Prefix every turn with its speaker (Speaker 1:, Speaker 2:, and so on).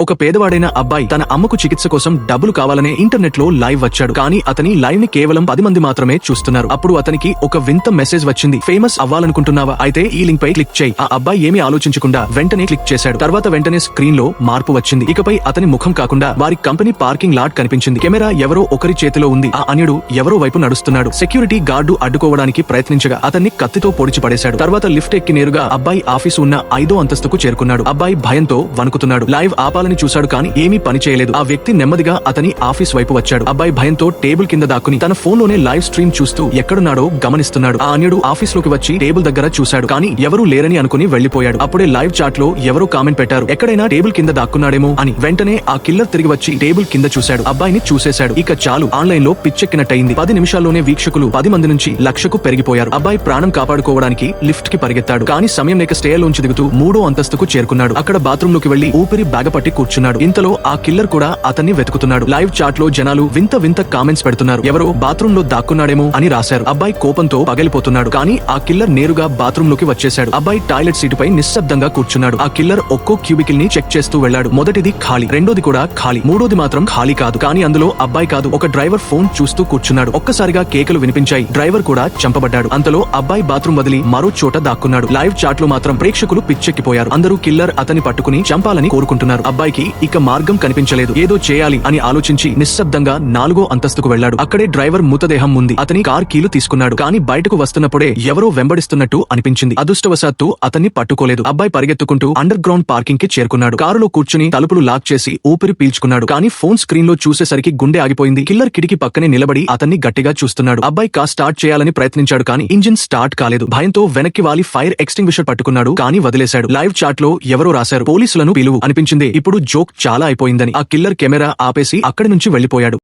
Speaker 1: ఒక పేదవాడైన అబ్బాయి తన అమ్మకు చికిత్స కోసం డబ్బులు కావాలనే ఇంటర్నెట్లో లైవ్ వచ్చాడు. కానీ అతని లైవ్ని కేవలం పది మంది మాత్రమే చూస్తున్నారు. అప్పుడు అతనికి ఒక వింత మెసేజ్ వచ్చింది. ఫేమస్ అవ్వాలనుకుంటున్నావా? అయితే ఈ లింక్ పై క్లిక్ చేయి. ఆ అబ్బాయి ఏమీ ఆలోచించకుండా వెంటనే క్లిక్ చేశాడు. తర్వాత వెంటనే స్క్రీన్లో మార్పు వచ్చింది. ఇకపై అతని ముఖం కాకుండా వారి కంపెనీ పార్కింగ్ లాట్ కనిపించింది. కెమెరా ఎవరో ఒకరి చేతిలో ఉంది. ఆ అన్యుడు ఎవరో వైపు నడుస్తున్నాడు. సెక్యూరిటీ గార్డు అడ్డుకోవడానికి ప్రయత్నించగా అతన్ని కత్తితో పొడిచి పడేశాడు. తర్వాత లిఫ్ట్ ఎక్కి నేరుగా అబ్బాయి ఆఫీసు ఉన్న ఐదో అంతస్తుకు చేరుకున్నాడు. అబ్బాయి భయంతో వణుకుతున్నాడు. లైవ్ ఆపాలని చూశాడు కానీ ఏమీ పని చేయలేదు. ఆ వ్యక్తి నెమ్మదిగా అతని ఆఫీస్ వైపు వచ్చాడు. అబ్బాయి భయంతో టేబుల్ కింద దాక్కుని తన ఫోన్లోనే లైవ్ స్ట్రీమ్ చూస్తూ ఎక్కడున్నాడో గమనిస్తున్నాడు. ఆ అన్యుడు ఆఫీస్లోకి వచ్చి టేబుల్ దగ్గర చూశాడు కానీ ఎవరూ లేరని అనుకుని వెళ్ళిపోయాడు అప్పుడే లైవ్ చాట్లో ఎవరో కామెంట్ పెట్టారు. ఎక్కడైనా టేబుల్ కింద దాక్కున్నాడేమో అని వెంటనే ఆ కిల్లర్ తిరిగి వచ్చి టేబుల్ కింద చూశాడు. అబ్బాయిని చూసేశాడు. ఇక చాలు ఆన్లైన్లో పిచ్చెక్కినట్టయింది. పది నిమిషాల్లోనే వీక్షకులు పది మంది నుంచి లక్షకు పెరిగిపోయారు. అబ్బాయి ప్రాణం కాపాడుకోవడానికి లిఫ్ట్కి పరిగెత్తాడు కానీ సమయం లేక స్టేయర్ లోంచి దిగుతూ మూడో అంతస్తుకు చేరుకున్నాడు. అక్కడ బాత్రూమ్లోకి వెళ్ళి ఊపిరి బాగపట్టి కూర్చున్నాడు. ఇంతలో ఆ కిల్లర్ కూడా అతన్ని వెతుకుతున్నాడు. లైవ్ చాట్లో జనాలు వింత వింత కామెంట్స్ పెడుతున్నారు. ఎవరో బాత్రూమ్లో దాక్కున్నాడేమో అని రాశారు. అబ్బాయి కోపంతో పగిలిపోతున్నాడు. కానీ ఆ కిల్లర్ నేరుగా బాత్రూమ్లోకి వచ్చేశాడు. అబ్బాయి టాయిలెట్ సీటుపై నిశ్శబ్దంగా కూర్చున్నాడు. ఆ కిల్లర్ ఒక్కో క్యూబికిల్ని చెక్ చేస్తూ వెళ్ళాడు. మొదటిది ఖాళీ రెండోది కూడా ఖాళీ మూడోది మాత్రం ఖాళీ కాదు. కానీ అందులో అబ్బాయి కాదు ఒక డ్రైవర్ ఫోన్ చూస్తూ కూర్చున్నాడు. ఒక్కసారిగా కేకలు వినిపించాయి. డ్రైవర్ కూడా చంపబడ్డాడు. అంతలో అబ్బాయి బాత్రూమ్ వదిలి మరో చోట దాక్కున్నాడు. లైవ్ చాట్లో మాత్రం ప్రేక్షకులు పిచ్చెక్కిపోయారు. అందరూ కిల్లర్ అతని పట్టుకుని చంపాలని కోరుకుంటున్నారు. అబ్బాయి అబ్బాయికి ఇక మార్గం కనిపించలేదు. ఏదో చేయాలి అని ఆలోచించి నిశ్శబ్దంగా నాలుగో అంతస్తుకు వెళ్ళాడు అక్కడే డ్రైవర్ మృతదేహం ఉంది. అతని కార్ కీలు తీసుకున్నాడు. కానీ బయటకు వస్తున్నప్పుడే ఎవరో వెంబడిస్తున్నట్టు అనిపించింది. అదృష్టవశాత్తు అతన్ని పట్టుకోలేదు. అబ్బాయి పరిగెత్తుకుంటూ అండర్ గ్రౌండ్ పార్కింగ్కి చేరుకున్నాడు. కారులో కూర్చుని తలుపులు లాక్ చేసి ఊపిరి పీల్చుకున్నాడు. కానీ ఫోన్ స్క్రీన్లో చూసేసరికి గుండె ఆగిపోయింది. కిల్లర్ కిటికీ పక్కనే నిలబడి అతన్ని గట్టిగా చూస్తున్నాడు. అబ్బాయి కార్ స్టార్ట్ చేయాలని ప్రయత్నించాడు కానీ ఇంజిన్ స్టార్ట్ కాలేదు. భయంతో వెనక్కి వాలి ఫైర్ ఎక్స్టింగ్విషర్ పట్టుకున్నాడు కానీ వదిలేశాడు. లైవ్ చాట్లో ఎవరో రాశారు. పోలీసులను పిలువు అనిపించింది. ఇప్పుడు జోక్ చాలా అయిపోయిందని ఆ కిల్లర్ కెమెరా ఆపేసి అక్కడి నుంచి వెళ్ళిపోయాడు